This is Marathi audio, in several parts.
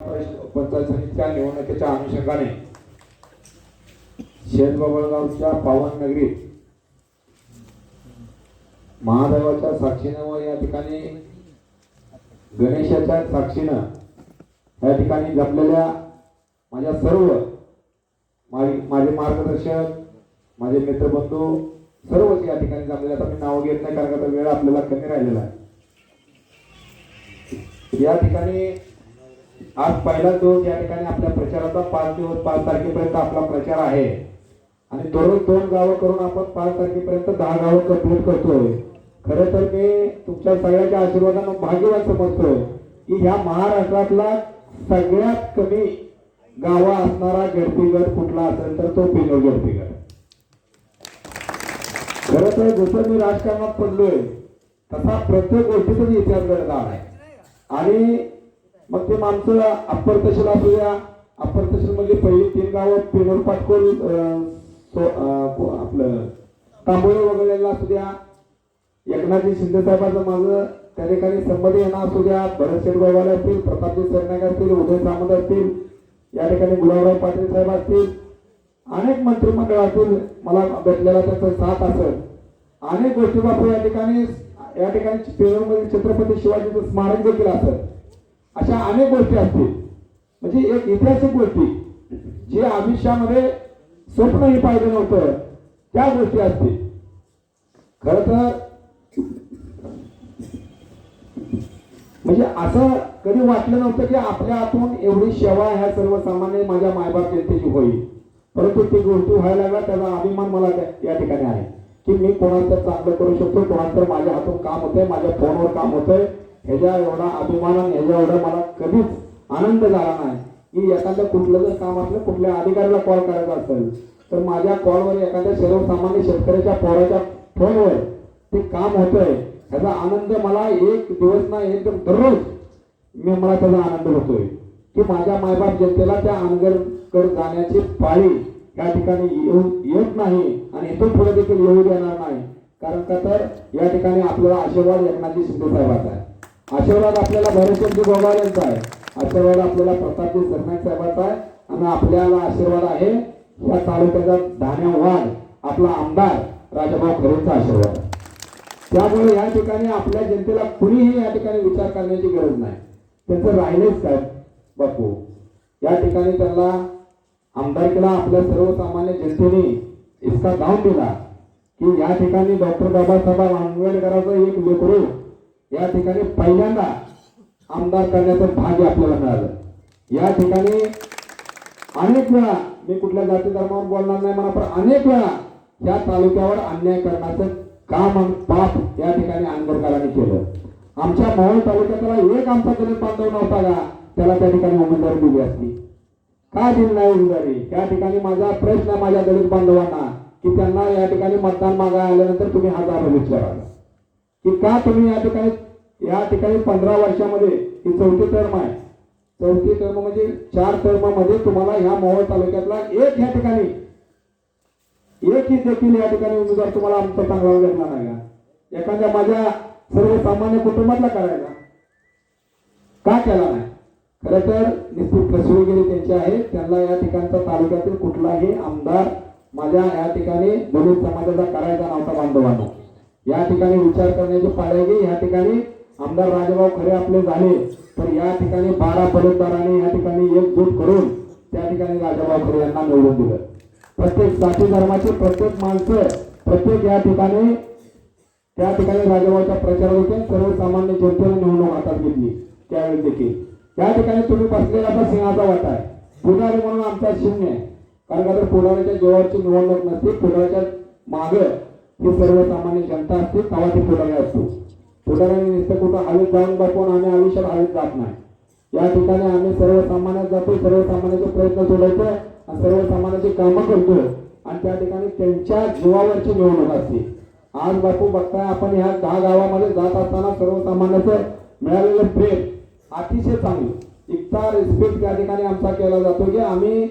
पंचायत समितीच्या निवडणुकीच्या अनुषंगाने शेतबबळगावच्या पावन नगरीत महादेवाच्या साक्षीनं व या ठिकाणी गणेशाच्या साक्षीनं या ठिकाणी जपलेल्या माझ्या सर्व माझे मार्गदर्शक माझे मित्रबंधू सर्वच या ठिकाणी जमलेले आता मी नाव घेत नाही कारण का वेळ आपल्याला कमी राहिलेला आहे. या ठिकाणी आज पहिला दिवस या ठिकाणी आपल्या प्रचाराचा पाच दिवस पाच तारखेपर्यंत आपला प्रचार आहे. आणि दररोज दोन गावं करून आपण पाच तारखेपर्यंत दहा गावं कंप्लीट करतोय. खरं तर मी तुमच्या सगळ्यांच्या आशीर्वादानं भाग्यवान समजतो की ह्या महाराष्ट्रातला सगळ्यात कमी गावा असणारा गडपिगड कुठला असेल तर तो पिनोर गडपिगड खरं तर जसं मी राजकारणात पडलोय तसा प्रत्येक गोष्टीतच इतिहास घडला आहे. आणि मग ते माणसं अप्पर तहसील असू द्या अप्पर तहसील पहिली तीन गावं पेनोर पाटकोल आपलं तांबोळे वगळलेला असू द्या एकनाथजी शिंदे साहेबांचं माझं त्या ठिकाणी संबंध येणं असू द्या भरत शेठ असतील प्रतापजी सरनाईक असतील उदय सामंत असतील या ठिकाणी गुलाबराव पाटील साहेब असतील अनेक मंत्रिमंडळ असतील. मला भेटलेला त्याचा साथ असेल. अनेक गोष्टी बापू या ठिकाणी या ठिकाणी पेरूरमध्ये छत्रपती शिवाजीचं स्मारक देखील असेल. अशा अनेक गोष्टी असतील. म्हणजे एक ऐतिहासिक गोष्टी. जे आयुष्यामध्ये स्वप्नही पाहिलं नव्हतं त्या गोष्टी असतील. खर तर म्हणजे असं कधी वाटलं नव्हतं की आपल्या हातून एवढी सेवा ह्या सर्वसामान्य माझ्या मायबाप जनतेची होईल. परंतु ती गोष्टी व्हायला लागला त्याचा अभिमान मला त्या- या ठिकाणी आहे. की मी कोणाचं चांगलं करू शकतो कोणाचं तर माझ्या हातून काम होतंय माझ्या फोनवर काम होतंय. ह्याच्या एवढा अभिमान आणि ह्याच्या एवढा मला कधीच आनंद झाला नाही. की एखादं कुठलं जर काम असलं कुठल्या अधिकाऱ्याला कॉल करायचा असेल तर माझ्या कॉलवर एखाद्या सर्वसामान्य शेतकऱ्याच्या पोराच्या फोनवर ते काम होतंय. ह्याचा आनंद मला एक दिवस ना एकदम तर दररोज मी मला त्याचा आनंद होतोय की माझ्या मायबाप जनतेला त्या अनगरकडे जाण्याची पाळी या ठिकाणी येऊ येत नाही आणि इथून पुढे देखील येऊ देणार नाही. कारण का तर या ठिकाणी आपल्याला आशीर्वाद एकनाथजी शिंदे साहेबांचा आहे. आशीर्वाद आपल्याला भरतचंद्र गोगाल यांचा आहे. आशीर्वाद आपल्याला प्रतापजी सरनाईक साहेबांचा आहे. आणि आपल्याला आशीर्वाद आहे. या तालुक्याचा धान्यवाद आपला आमदार राजाभाऊ खरेंचा आशीर्वाद. आहे त्यामुळे या ठिकाणी आपल्या जनतेला कुणीही या ठिकाणी विचार करण्याची गरज नाही. त्यांचं राहिलेच काय बापू. या ठिकाणी त्यांना आमदारकीला आपल्या सर्वसामान्य जनतेने इतका धावून दिला की या ठिकाणी डॉक्टर बाबासाहेब आंबेडकरांचं एक लेकरू या ठिकाणी पहिल्यांदा आमदार करण्याचं भाग्य आपल्याला मिळालं. या ठिकाणी अनेक वेळा मी कुठल्या जाती धर्मावर बोलणार नाही म्हणा पण अनेक वेळा या तालुक्यावर अन्याय करण्याचं काम आणि पाप या ठिकाणी आंबेडकरांनी केलं. आमच्या मोहोळ तालुक्यातला एक आमचा दलित बांधव नव्हता का? त्याला त्या ठिकाणी उमेदवारी दिली असती. का दिली नाही उमेदवारी? त्या ठिकाणी माझा प्रश्न आहे माझ्या दलित बांधवांना की त्यांना या ठिकाणी मतदान मागा आल्यानंतर तुम्ही हजार विचारा. की का तुम्ही या ठिकाणी या ठिकाणी पंधरा वर्षामध्ये ही चौथी टर्म आहे. चौथी टर्म म्हणजे चार टर्ममध्ये तुम्हाला ह्या मोहोळ तालुक्यातला एक या ठिकाणी एकही देखील या ठिकाणी उमेदवार तुम्हाला आमचा चांगला भेटला नाही का? एखाद्या माझ्या सर्वसामान्य कुटुंबातला करायला. का केला नाही? खरं तर निश्चित फसवेगिरी त्यांची आहे. त्यांना या ठिकाणचा तालुक्यातील कुठलाही आमदार माझ्या या ठिकाणी दलित समाजाचा करायचा नव्हता बांधवांना. या ठिकाणी विचार करण्याची पाळगी या ठिकाणी आमदार राजाभाऊ खरे आपले झाले. तर या ठिकाणी बारा पदवीदारांनी या ठिकाणी एकजूट करून त्या ठिकाणी राजाभाऊ खरे यांना निवडून दिलं. प्रत्येक जाती धर्माचे प्रत्येक माणसं प्रत्येक या ठिकाणी त्या ठिकाणी राजाभाऊच्या प्रचार सर्वसामान्य जनतेने निवडणूक हातात घेतली. त्यावेळी देखील. त्या ठिकाणी तुम्ही बसलेला आता सिंहाचा वाटा आहे. पुढारी म्हणून आमचा शून्य आहे. कारण का तर पुढाऱ्याच्या जीवावरची निवडणूक नसते पुढाऱ्याच्या मागं ही सर्वसामान्य जनता असते तेव्हा ती पुढाऱ्या असतो. पुढाऱ्याने नुसतं कुठं हवेत जाऊन बसून आम्ही आयुष्यात हवेत जात नाही. या ठिकाणी आम्ही सर्वसामान्यात जातो सर्वसामान्याचे प्रयत्न सोडवतो आणि सर्वसामान्याची कामं करतो आणि त्या ठिकाणी त्यांच्या जीवावरची निवडणूक असते. आज बापू बघताय आपण ह्या दहा गावामध्ये जात असताना सर्वसामान्याचं मिळालेलं प्रेम अतिशय चांगलं. इतका रिस्पेक्ट त्या ठिकाणी आमचा केला जातो की आम्ही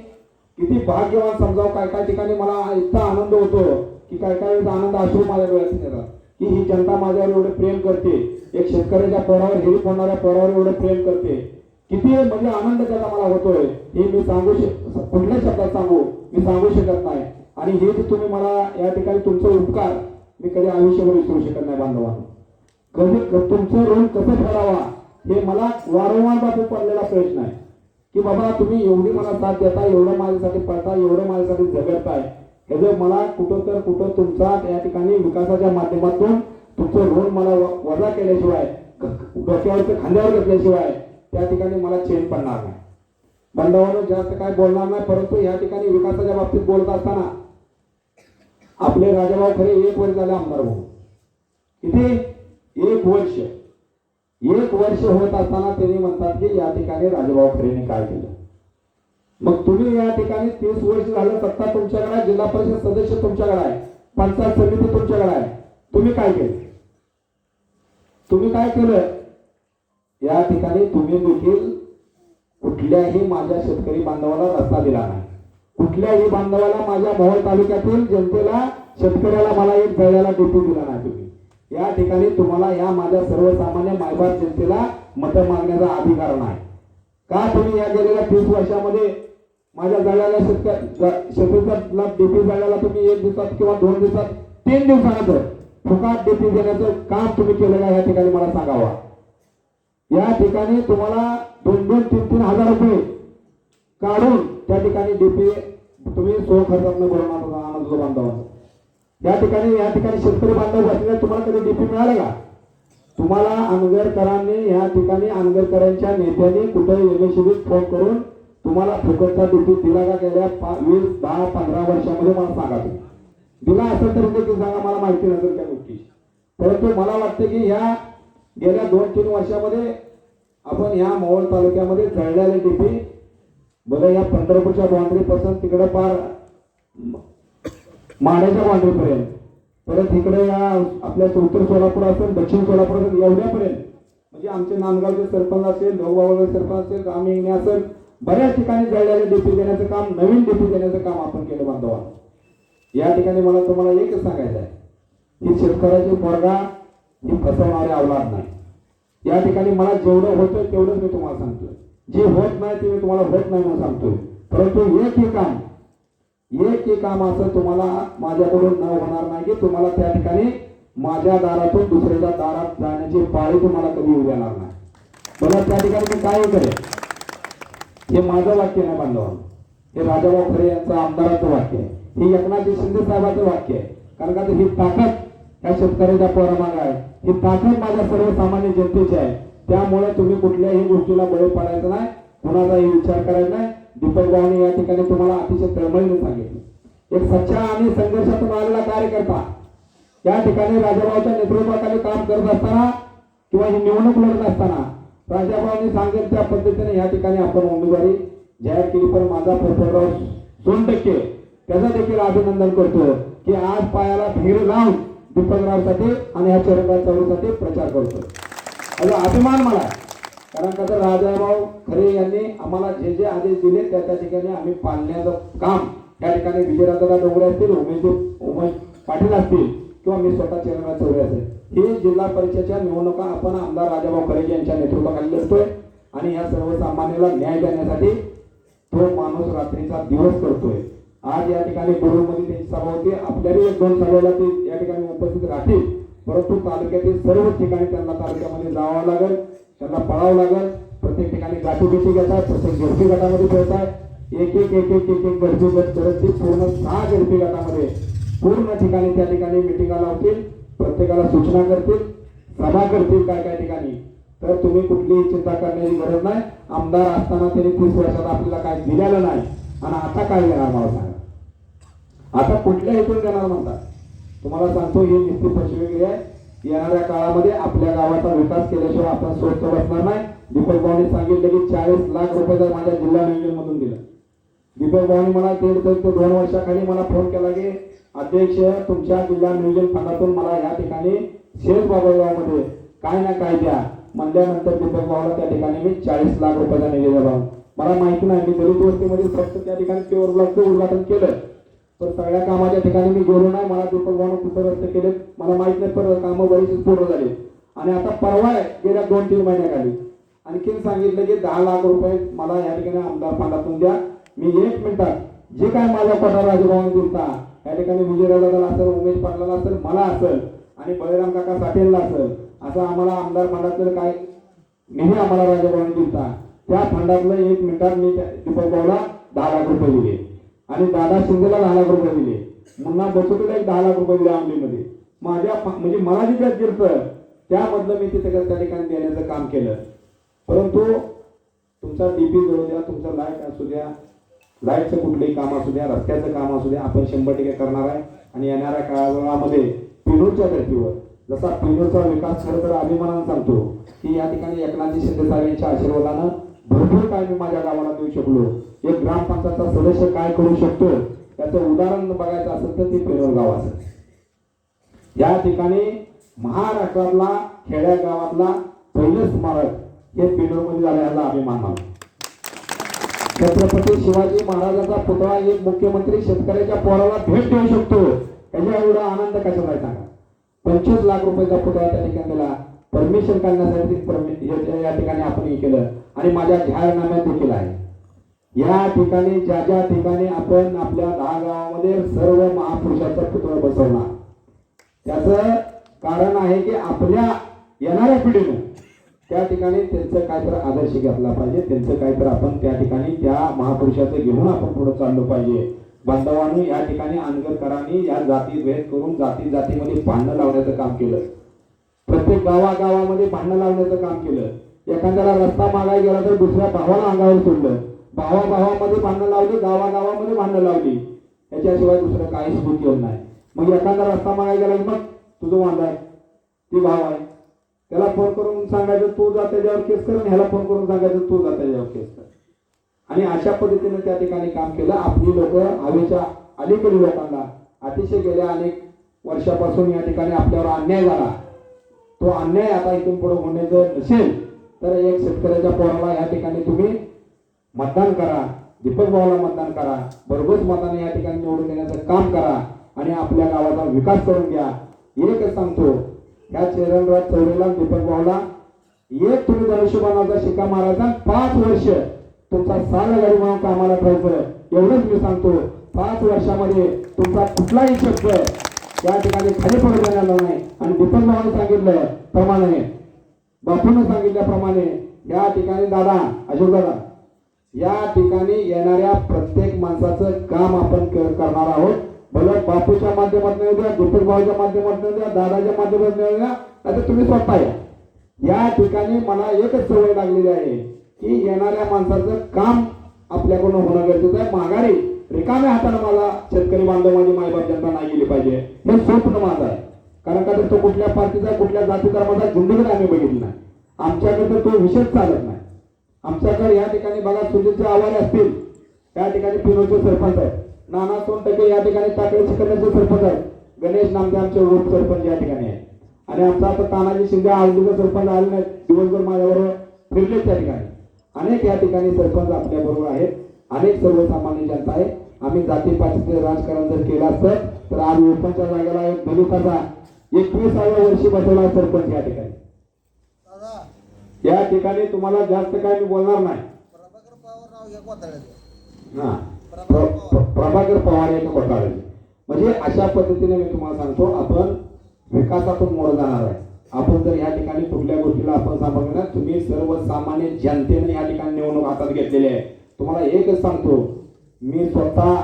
किती भाग्यवान समजावं काय काय ठिकाणी मला इतका आनंद होतो. की काय काय वेळेस आनंद अश्रू माझ्या डोळ्यातून येतात की ही जनता माझ्यावर एवढं प्रेम करते. एक शेतकऱ्याच्या पोरावर हेरी होणाऱ्या पोरावर एवढं प्रेम करते. किती म्हणजे आनंद त्याचा मला होतोय. हे मी सांगू शक कुठल्या शब्दात सांगू? मी सांगू शकत नाही. आणि हे जे तुम्ही मला या ठिकाणी तुमचे उपकार मी कधी आयुष्यभर विसरू शकत नाही बांधवा कधी तुमचं ऋण कसं ठरावा हे मला वारंवार बाबू पडलेला प्रश्न आहे. की बाबा तुम्ही एवढी मला साथ देता एवढं माझ्यासाठी पडता एवढं माझ्यासाठी झगडताय. म्हणजे मला कुठं तर कुठं तुमचा या ठिकाणी विकासाच्या माध्यमातून तुमचं ऋण मला वजा केल्याशिवाय डोक्यावरचं खांद्यावर घेतल्याशिवाय त्या ठिकाणी मला चेन पडणार नाही. बंधावानं जास्त काय बोलणार नाही परंतु या ठिकाणी विकासाच्या बाबतीत बोलत असताना आपले राजाभाऊ खरे एक वर्ष झाले आमदार भाऊ किती? एक वर्ष. एक वर्ष होत असताना त्यांनी म्हणतात की या ठिकाणी राजाभाऊ खरेने काय केलं? मग तुम्ही या ठिकाणी तीस वर्ष झालं सत्ता तुमच्याकडे आहे जिल्हा परिषद सदस्य तुमच्याकडे आहे पंचायत समिती तुमच्याकडे आहे. तुम्ही काय केलं? तुम्ही काय केलं? या ठिकाणी तुम्ही देखील कुठल्याही माझ्या शेतकरी बांधवाला रस्ता दिला नाही. कुठल्याही बांधवाला माझ्या मोहोळ तालुक्यातील जनतेला शेतकऱ्याला मला एक जळ्याला डीपी दिला नाही तुम्ही. या ठिकाणी तुम्हाला या माझ्या सर्वसामान्य मायबाप जनतेला मतं मागण्याचा अधिकार नाही. का तुम्ही या गेलेल्या तीस वर्षामध्ये माझ्या जळ्याला शेतकरी शेतीचा डीपी जाळ्याला तुम्ही एक दिवसात किंवा दोन दिवसात तीन दिवसानंतर फुकाट डीपी देण्याचं काम तुम्ही केलं का या ठिकाणी मला सांगावा. या ठिकाणी तुम्हाला दोन दोन तीन तीन हजार रुपये काढून त्या ठिकाणी डीपी तुम्ही सो खर्चातनं भरून आणत आणत या ठिकाणी या ठिकाणी शेतकरी बांधव असलेल्या तुम्हाला कधी डीपी मिळालं का? तुम्हाला अनगरकरांनी या ठिकाणी अनगरकरांच्या नेत्यांनी कुठे एमएससीबीत फोन करून तुम्हाला फुकटचा डीपी दिला का गेल्या पा- वीस दहा पंधरा वर्षामध्ये मला सांगा तुम्ही. दिला असेल तर म्हणजे देखील सांगा मला माहिती नसेल त्या गोष्टी परंतु मला वाटतं की ह्या गेल्या दोन तीन वर्षामध्ये आपण ह्या मोहोळ तालुक्यामध्ये जळलेले डीपी बघा या पंढरपूरच्या बाउंड्रीपासून तिकडे पार माड्याच्या बाउंड्रीपर्यंत परत इकडे या आपल्या उत्तर सोलापूर असेल दक्षिण सोलापूर असेल एवढ्यापर्यंत. म्हणजे आमचे नांदगावचे सरपंच असेल वगैरे सरपंच असेल राम असेल बऱ्याच ठिकाणी जळलेले डीपी देण्याचं काम नवीन डीपी देण्याचं काम आपण केलं बांधवा या ठिकाणी मला तुम्हाला एकच सांगायचं आहे. ही शेतकऱ्याची पोरगा ही फसवणारे अवलाद नाही. या ठिकाणी मला जेवढं होतं तेवढंच मी तुम्हाला सांगतोय. जे होत नाही ते मी तुम्हाला होत नाही म्हणून सांगतोय. परंतु एक हे काम एक हे काम असं तुम्हाला माझ्याकडून न होणार नाही की तुम्हाला त्या ठिकाणी माझ्या दारातून दुसऱ्याच्या दारात जाण्याची पाळी तुम्हाला कधी येऊ देणार नाही. मला त्या ठिकाणी मी काय करेल हे माझं वाक्य नाही बांधवांनो हे राजाभाऊ खरे यांचं आमदाराचं वाक्य आहे. हे एकनाथजी शिंदे साहेबांचं वाक्य आहे. कारण का ही ताकद या शेतकऱ्याच्या पोरामाग आहे. ही ताकद माझ्या सर्वसामान्य जनतेची आहे. त्यामुळे तुम्ही कुठल्याही गोष्टीला बळी पडायचं नाही. कुणाचाही विचार करायचा नाही. दीपक भाऊने या ठिकाणी तुम्हाला अतिशय तळमळीने सांगितलं. एक सच्चा आणि संघर्षातून आलेला कार्यकर्ता या ठिकाणी राजाभाऊच्या नेतृत्वाखाली काम करत असताना किंवा ही निवडणूक लढत असताना प्राध्यापकांनी सांगेल त्या पद्धतीने या ठिकाणी आपण उमेदवारी जाहीर केली. पण माझा प्रसंगराव दोन टक्के. त्याचं देखील अभिनंदन करतो की आज पायाला भीर लावून दीपकरावसाठी आणि ह्या चरणराव चौधरीसाठी प्रचार करतो असा अभिमान मला. कारण कसं राजाभाऊ खरे यांनी आम्हाला जे जे आदेश दिले त्या त्या ठिकाणी आम्ही पाळण्याचं काम त्या ठिकाणी विजयराजाला डोंगरे असतील उमेश उमेश पाटील असतील किंवा मी स्वतः चरणराव चौधरी असेल. ही जिल्हा परिषदेच्या निवडणुका आपण आमदार राजाभाऊ खरे यांच्या नेतृत्वाखाली असतोय आणि या सर्वसामान्याला न्याय देण्यासाठी तो माणूस रात्रीचा दिवस करतोय. आज या ठिकाणी गुरुमध्ये त्यांची सभा होती. आपल्याही एक दोन सभेला ते या ठिकाणी उपस्थित राहतील. परंतु तालुक्यातील सर्व ठिकाणी त्यांना तालुक्यामध्ये जावं लागेल. त्यांना पळावं लागेल. प्रत्येक ठिकाणी गाठीभेटी घेतात प्रत्येक गरबी गटामध्ये खेळतात एक एक एक एक एक एक गरबी गट करत ती पूर्ण सहा गरबी गटामध्ये पूर्ण ठिकाणी त्या ठिकाणी मिटिंगा लावतील. प्रत्येकाला सूचना करतील सभा करतील काय काय ठिकाणी. तर तुम्ही कुठलीही चिंता करण्याची गरज नाही. आमदार असताना त्यांनी तीस वर्षात आपल्याला काय दिलेलं नाही. आणि आता काय देणार मला सांगा आता कुठल्या हेतून देणार म्हणतात? तुम्हाला सांगतो ही निश्चित फसवेगिरी आहे. येणाऱ्या काळामध्ये आपल्या गावाचा विकास केल्याशिवाय आपण स्वस्त बसणार नाही. दीपक भाऊनी सांगितलं की चाळीस लाख रुपये जर माझ्या जिल्हा बँकेमधून मधून दिलं. दीपक भाऊनी मला दीड तर ते दोन वर्षाखाली मला फोन केला की अध्यक्ष तुमच्या जिल्हा नियोजन फंडातून मला या ठिकाणी शेत बाबळगावमध्ये काय ना काय द्या म्हणल्यानंतर दीपक भाऊला त्या ठिकाणी मी चाळीस लाख रुपयाचा निधी दिला मला माहिती नाही मी दलित वस्तीमध्ये फक्त त्या ठिकाणी प्युअर ब्लॉकचं उद्घाटन केलं. पण सगळ्या कामाच्या ठिकाणी मी गेलो नाही मला दीपक भाऊन कुठं रस्ते केले. मला माहीत नाही पण कामं बरीच पूर्ण झाली. आणि आता परवा आहे, गेल्या दोन तीन महिन्याखाली. आणखीन सांगितलं की दहा लाख रुपये मला या ठिकाणी आमदार फंडातून द्या. मी एक मिनिटात जे काय माझ्या कोटा राजभवन दिलता त्या ठिकाणी विजयदादाला असेल उमेश पाटलाला असेल मला असेल आणि बळीराम काका साठेलला असेल असं आम्हाला आमदार फंडातलं काय नेहमी आम्हाला राजभवन दिलता. त्या फंडातलं एक मिनिटात मी त्या दीपक भाऊला दहा लाख रुपये दिले. आणि दादा शिंदेला दहा लाख रुपये दिले. मुन्ना बसवतेला एक दहा लाख रुपये दिले आमलीमध्ये माझ्या म्हणजे मला जे त्यात गिरतं त्यामधलं मी तिथे त्या ठिकाणी देण्याचं काम केलं. परंतु तुमचा डीपी जळू द्या तुमचा लाइट असू द्या लाईटचं कुठलंही काम असू द्या रस्त्याचं काम असू द्या आपण शंभर टक्के करणार आहे. आणि येणाऱ्या काळामध्ये पिनूरच्या धर्तीवर जसा पिनूरचा विकास खरं तर अभिमानानं सांगतो की या ठिकाणी एकनाथजी शिंदे साहेब यांच्या आशीर्वादानं भरपूर काय मी माझ्या गावाला देऊ शकलो. एक ग्रामपंचायतचा सदस्य काय करू शकतो याचं उदाहरण बघायचं असेल तर ते पिनोर गाव असेल. या ठिकाणी महाराष्ट्रातला खेड्या गावातला पहिलं स्मारक हे पिनोरमध्ये झालं याला अभिमान मानतो छत्रपती शिवाजी महाराजांचा पुतळा एक मुख्यमंत्री शेतकऱ्याच्या पोराला भेट देऊ शकतो. त्याच्या एवढा आनंद कसा आहे सांगा? पंचवीस लाख रुपयाचा पुतळा त्या ठिकाणी दिला. परमिशन काढण्यासाठी या ठिकाणी आपण हे केलं. आणि माझ्या जाहीरनाम्यात देखील आहे. या ठिकाणी ज्या ज्या ठिकाणी आपण आपल्या दहा गावामध्ये सर्व महापुरुषाचा पुतळा बसवणार त्याचं कारण आहे की आपल्या येणाऱ्या पिढीनं त्या ठिकाणी त्यांचं काय तर आदर्श घेतला पाहिजे. त्यांचं काहीतरी आपण त्या ठिकाणी त्या महापुरुषाचं घेऊन आपण पुढे चाललो पाहिजे. बांधवांनी या ठिकाणी आंदोलकरांनी या जाती भेद करून जाती जातीमध्ये भांडणं लावण्याचं काम केलं. प्रत्येक गावागावामध्ये भांडणं लावण्याचं काम केलं. एखाद्याला रस्ता मागायला गेला तर दुसऱ्या भावाला अंगावर सोडलं. भावा भावामध्ये भांडणं लावली गावागावामध्ये भांडणं लावली. याच्याशिवाय दुसरं काहीच होत नाही. मग एखादा रस्ता मागायला गेला मग तुझं वांदा आहे. ती भाव आहे. त्याला फोन करून सांगायचं तू जा त्याच्यावर केस कर आणि ह्याला फोन करून सांगायचं तू जा त्याच्यावर केस कर. आणि अशा पद्धतीने त्या ठिकाणी काम केलं. आपली लोक हवेच्या अलीकडील लोकांना अतिशय गेल्या अनेक वर्षापासून या ठिकाणी आपल्यावर अन्याय झाला. तो अन्याय आता इथून पुढे जर नसेल तर एक शेतकऱ्याच्या पोराला या ठिकाणी तुम्ही मतदान करा. दीपक भावाला मतदान करा. भरघोस मताने या ठिकाणी निवडून देण्याचं काम करा आणि आपल्या गावाचा विकास करून घ्या. एकच सांगतो या चेरनराज चौरेला दीपक भाऊला एक तुम्ही धनुष्यबाणाचा शिक्का मारायचा. पाच वर्ष तुमचा साला गाडी म्हणून कामाला ठेवायचं. एवढंच मी सांगतो. पाच वर्षामध्ये तुमचा कुठलाही शब्द या ठिकाणी खाली पडू देणार नाही. आणि दीपक भावाने सांगितलं प्रमाणे बापून सांगितल्याप्रमाणे या ठिकाणी दादा अशोक दादा या ठिकाणी येणाऱ्या प्रत्येक माणसाचं काम आपण करणार आहोत. भलं बापूच्या माध्यमातून येऊ द्या दीपक माध्यमातून येऊ द्या दादाच्या माध्यमातून येऊ द्या आता तुम्ही स्वतः या. या ठिकाणी मला एकच सवय लागलेली आहे की येणाऱ्या माणसाचं काम आपल्याकडून होणं गरजेचं आहे. माघारी रिकाम्या हाताने मला शेतकरी बांधव माझी मायबाप जनता नाही गेली पाहिजे. हे स्वप्न माझं आहे. कारण का तर तो कुठल्या पार्टीचा कुठल्या जाती धर्माचा जिंदगीत आम्ही बघितला नाही. आमच्याकडे तर तो विषयच चालत नाही. आमच्याकडे या ठिकाणी बघा सुजितचे आव्हाने असतील. त्या ठिकाणी पिनोचे सरपंच आहेत. नाना सोनटके या ठिकाणी टाकळे चिकण्याचे सरपंच आहेत. गणेश नामदे आमचे उप सरपंच या ठिकाणी आहेत. आणि आमचा आता तानाजी शिंदे आळंदीचा सरपंच आले नाहीत दिवसभर माझ्याबरोबर फिरले त्या ठिकाणी. अनेक या ठिकाणी सरपंच आपल्या बरोबर आहेत. अनेक सर्वसामान्य जनता आहे आम्ही जातीपातीचे राजकारण जर केलं असतं तर आज ओपनच्या जागेला एक दलिताचा एकविसाव्या वर्षी बसवला सरपंच या ठिकाणी. या ठिकाणी तुम्हाला जास्त काय मी बोलणार नाही. हा. प्रभाकर पवार यांनी घोटाळले म्हणजे अशा पद्धतीने मी तुम्हाला सांगतो आपण विकासातून मोड जाणार आहे. आपण जर या ठिकाणी कुठल्या गोष्टीला आपण सांभाळलं ना तुम्ही सर्वसामान्य जनतेने या ठिकाणी निवडणूक हातात घेतलेली आहे. तुम्हाला एकच सांगतो मी स्वतः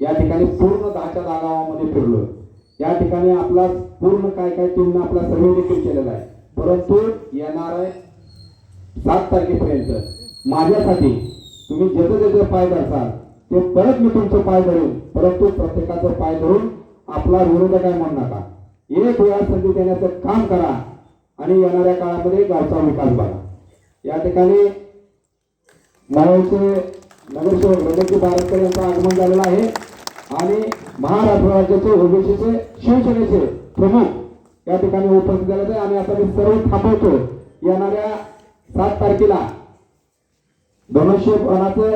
या ठिकाणी पूर्ण दहाच्या दहा गावामध्ये फिरलो या ठिकाणी आपला पूर्ण काय काय टीमनं आपला सर्वे देखील केलेला आहे. परंतु येणार आहे सात तारखेपर्यंत. माझ्यासाठी तुम्ही ज्याचं ज्याचं पाय धरसाल ते परत मी तुमचं पाय धरून. परंतु प्रत्येकाचं पाय धरून आपला विरोध काय म्हणू नका. एक वेळा संधी देण्याचं काम करा आणि येणाऱ्या काळामध्ये गावचा विकास बघा. या ठिकाणी मावळचे नगरसेवक रमेशजी बारटकर यांचं आगमन झालेलं आहे. आणि महाराष्ट्र राज्याचे ओबीसीचे शिवसेनेचे प्रमुख या ठिकाणी उपस्थित झाले आणि आता मी सर्व थांबवतो. येणाऱ्या सात तारखेला दोनशे पानाचं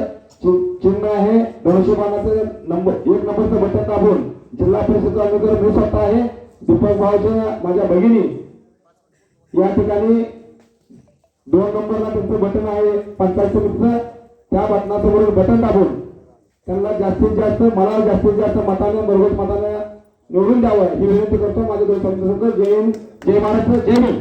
चिन्ह आहे. धनुष्यबाणाचं नंबर एक नंबरचं बटन दाबून जिल्हा परिषदचा उमेदवार मी स्वतः आहे. दीपक भाऊच्या माझ्या भगिनी. या ठिकाणी दोन नंबरला त्यांचं बटन आहे पंचायत समितीचं. त्या बटनासमोर बटन दाबून त्यांना जास्तीत जास्त मला जास्तीत जास्त मताने भरघोस मताने निवडून द्यावं. ही विनंती करतो. माझ्या दोन जय हिंद जय महाराष्ट्र जय हिंद